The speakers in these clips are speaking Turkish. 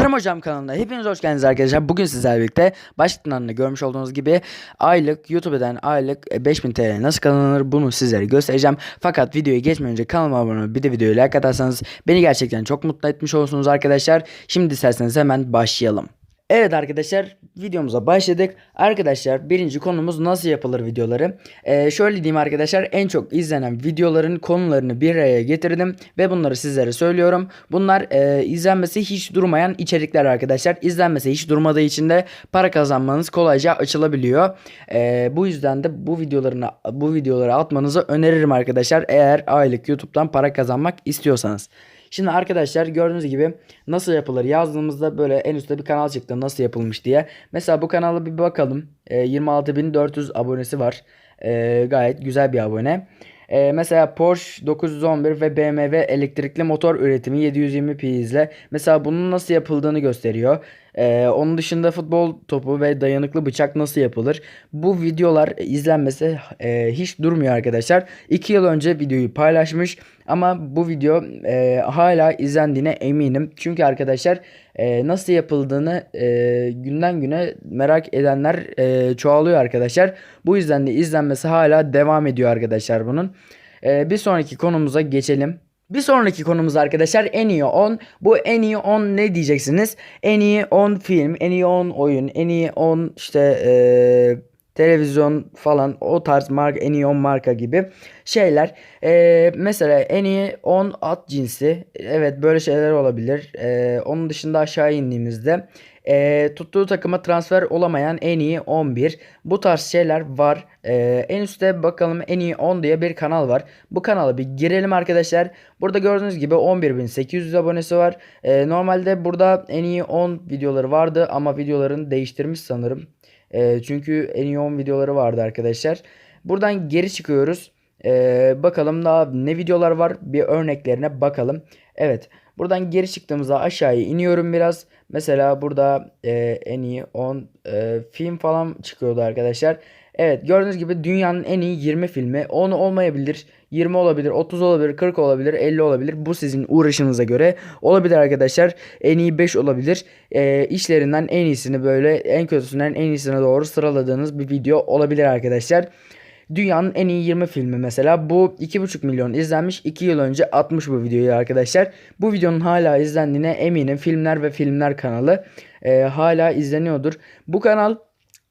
Kerem Hocam kanalına hepiniz hoş geldiniz arkadaşlar. Bugün sizlerle birlikte başlıktan da görmüş olduğunuz gibi aylık YouTube'dan aylık e, 5000 TL nasıl kazanılır bunu sizlere göstereceğim. Fakat videoya geçmeden önce kanalıma abone olup bir de videoya like atarsanız beni gerçekten çok mutlu etmiş olursunuz arkadaşlar. Şimdi isterseniz hemen başlayalım. Evet arkadaşlar videomuza başladık. Arkadaşlar birinci konumuz nasıl yapılır videoları. Ee, şöyle diyeyim arkadaşlar en çok izlenen videoların konularını bir araya getirdim ve bunları sizlere söylüyorum. Bunlar e, izlenmesi hiç durmayan içerikler arkadaşlar. İzlenmesi hiç durmadığı için de para kazanmanız kolayca açılabiliyor. Ee, bu yüzden de bu videolarını bu videoları atmanızı öneririm arkadaşlar. Eğer aylık YouTube'dan para kazanmak istiyorsanız. Şimdi arkadaşlar gördüğünüz gibi nasıl yapılır yazdığımızda böyle en üstte bir kanal çıktı nasıl yapılmış diye. Mesela bu kanala bir bakalım. E, 26.400 abonesi var. E, gayet güzel bir abone. E, mesela Porsche 911 ve BMW elektrikli motor üretimi 720p izle. Mesela bunun nasıl yapıldığını gösteriyor. E, onun dışında futbol topu ve dayanıklı bıçak nasıl yapılır? Bu videolar izlenmesi e, hiç durmuyor arkadaşlar. 2 yıl önce videoyu paylaşmış ama bu video e, hala izlendiğine eminim. Çünkü arkadaşlar e, nasıl yapıldığını e, günden güne merak edenler e, çoğalıyor arkadaşlar. Bu yüzden de izlenmesi hala devam ediyor arkadaşlar bunun. E, bir sonraki konumuza geçelim. Bir sonraki konumuz arkadaşlar en iyi 10. Bu en iyi 10 ne diyeceksiniz? En iyi 10 film, en iyi 10 oyun, en iyi 10 işte eee televizyon falan o tarz marka en iyi 10 marka gibi şeyler. Ee, mesela en iyi 10 at cinsi. Evet böyle şeyler olabilir. Ee, onun dışında aşağı indiğimizde e, tuttuğu takıma transfer olamayan en iyi 11. Bu tarz şeyler var. E, en üstte bakalım en iyi 10 diye bir kanal var. Bu kanala bir girelim arkadaşlar. Burada gördüğünüz gibi 11.800 abonesi var. E, normalde burada en iyi 10 videoları vardı ama videolarını değiştirmiş sanırım. E, çünkü en iyi 10 videoları vardı arkadaşlar. Buradan geri çıkıyoruz. E, bakalım daha ne videolar var bir örneklerine bakalım. Evet buradan geri çıktığımızda aşağıya iniyorum biraz. Mesela burada e, en iyi 10 e, film falan çıkıyordu arkadaşlar. Evet gördüğünüz gibi dünyanın en iyi 20 filmi 10 olmayabilir. 20 olabilir, 30 olabilir, 40 olabilir, 50 olabilir. Bu sizin uğraşınıza göre olabilir arkadaşlar. En iyi 5 olabilir. E, işlerinden en iyisini böyle en kötüsünden en iyisine doğru sıraladığınız bir video olabilir arkadaşlar. Dünyanın en iyi 20 filmi mesela. Bu 2,5 milyon izlenmiş. 2 yıl önce atmış bu videoyu arkadaşlar. Bu videonun hala izlendiğine eminim. Filmler ve Filmler kanalı e, hala izleniyordur. Bu kanal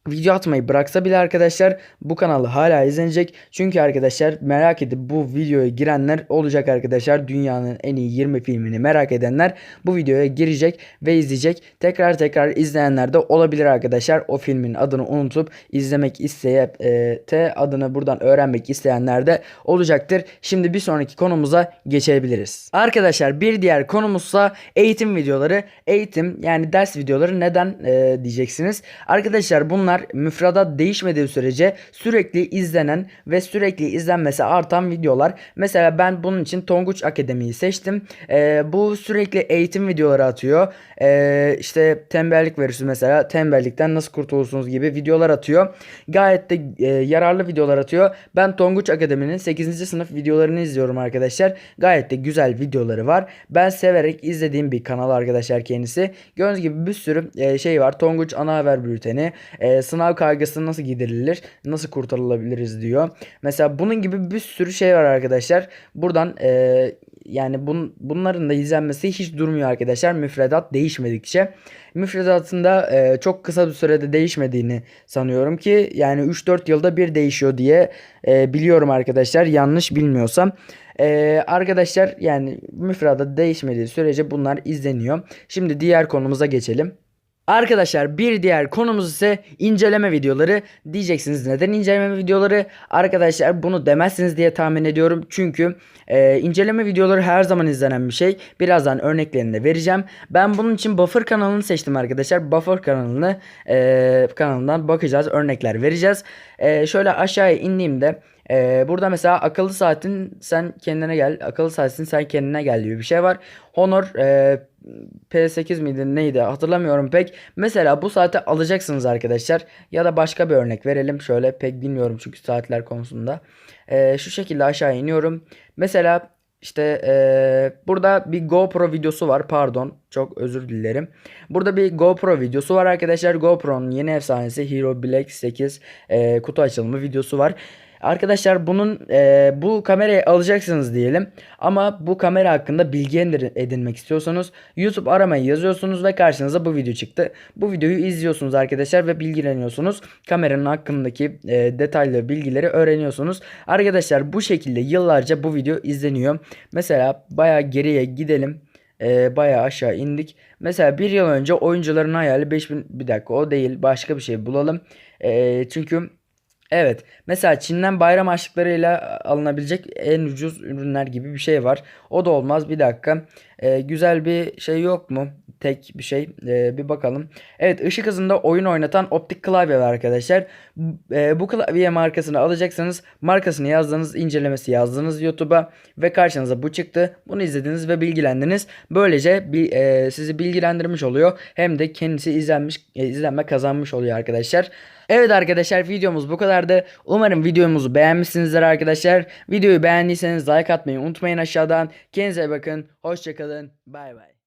video atmayı bıraksa bile arkadaşlar bu kanalı hala izlenecek. Çünkü arkadaşlar merak edip bu videoya girenler olacak arkadaşlar. Dünyanın en iyi 20 filmini merak edenler bu videoya girecek ve izleyecek. Tekrar tekrar izleyenler de olabilir arkadaşlar. O filmin adını unutup izlemek isteyip e, te adını buradan öğrenmek isteyenler de olacaktır. Şimdi bir sonraki konumuza geçebiliriz. Arkadaşlar bir diğer konumuzsa eğitim videoları. Eğitim yani ders videoları neden e, diyeceksiniz. Arkadaşlar bunlar bunlar müfredat değişmediği sürece sürekli izlenen ve sürekli izlenmesi artan videolar. Mesela ben bunun için Tonguç Akademi'yi seçtim. Ee, bu sürekli eğitim videoları atıyor. Ee, işte tembellik virüsü mesela tembellikten nasıl kurtulursunuz gibi videolar atıyor. Gayet de e, yararlı videolar atıyor. Ben Tonguç Akademi'nin 8. sınıf videolarını izliyorum arkadaşlar. Gayet de güzel videoları var. Ben severek izlediğim bir kanal arkadaşlar kendisi. Gördüğünüz gibi bir sürü e, şey var. Tonguç Ana Haber Bülteni, e, sınav kaygısı nasıl giderilir, nasıl kurtarılabiliriz diyor. Mesela bunun gibi bir sürü şey var arkadaşlar. Buradan e, yani bun, bunların da izlenmesi hiç durmuyor arkadaşlar müfredat değişmedikçe. Müfredatında e, çok kısa bir sürede değişmediğini sanıyorum ki yani 3-4 yılda bir değişiyor diye e, biliyorum arkadaşlar yanlış bilmiyorsam. Ee, arkadaşlar yani müfredat değişmediği sürece bunlar izleniyor. Şimdi diğer konumuza geçelim. Arkadaşlar bir diğer konumuz ise inceleme videoları. Diyeceksiniz neden inceleme videoları? Arkadaşlar bunu demezsiniz diye tahmin ediyorum. Çünkü e, inceleme videoları her zaman izlenen bir şey. Birazdan örneklerini de vereceğim. Ben bunun için Buffer kanalını seçtim arkadaşlar. Buffer kanalını e, kanalından bakacağız. Örnekler vereceğiz. E, şöyle aşağıya indiğimde ee, burada mesela akıllı saatin sen kendine gel. Akıllı saatin sen kendine gel gibi bir şey var. Honor e, P8 miydi neydi hatırlamıyorum pek. Mesela bu saati alacaksınız arkadaşlar. Ya da başka bir örnek verelim. Şöyle pek bilmiyorum çünkü saatler konusunda. Ee, şu şekilde aşağı iniyorum. Mesela işte eee, burada bir GoPro videosu var. Pardon. Çok özür dilerim. Burada bir GoPro videosu var arkadaşlar. GoPro'nun yeni efsanesi Hero Black 8 eee, kutu açılımı videosu var. Arkadaşlar bunun eee, bu kamerayı alacaksınız diyelim. Ama bu kamera hakkında bilgi edin- edinmek istiyorsanız YouTube aramayı yazıyorsunuz ve karşınıza bu video çıktı. Bu videoyu izliyorsunuz arkadaşlar ve bilgileniyorsunuz. Kameranın hakkındaki eee, detaylı bilgileri öğreniyorsunuz. Arkadaşlar bu şekilde yıllarca bu video izleniyor. Mesela baya geriye gidelim. Ee, bayağı aşağı indik. Mesela bir yıl önce oyuncuların hayali 5000 bir dakika o değil başka bir şey bulalım. Ee, çünkü evet mesela Çin'den bayram harçlıklarıyla alınabilecek en ucuz ürünler gibi bir şey var. O da olmaz bir dakika. Ee, güzel bir şey yok mu? Tek bir şey. Ee, bir bakalım. Evet ışık hızında oyun oynatan optik klavye var arkadaşlar. Bu- e, bu klavye markasını alacaksanız markasını yazdınız, incelemesi yazdınız YouTube'a ve karşınıza bu çıktı. Bunu izlediniz ve bilgilendiniz. Böylece bir, e, sizi bilgilendirmiş oluyor. Hem de kendisi izlenmiş, e, izlenme kazanmış oluyor arkadaşlar. Evet arkadaşlar videomuz bu kadardı. Umarım videomuzu beğenmişsinizdir arkadaşlar. Videoyu beğendiyseniz like atmayı unutmayın aşağıdan. Kendinize bakın. Hoşçakalın. Bay bay.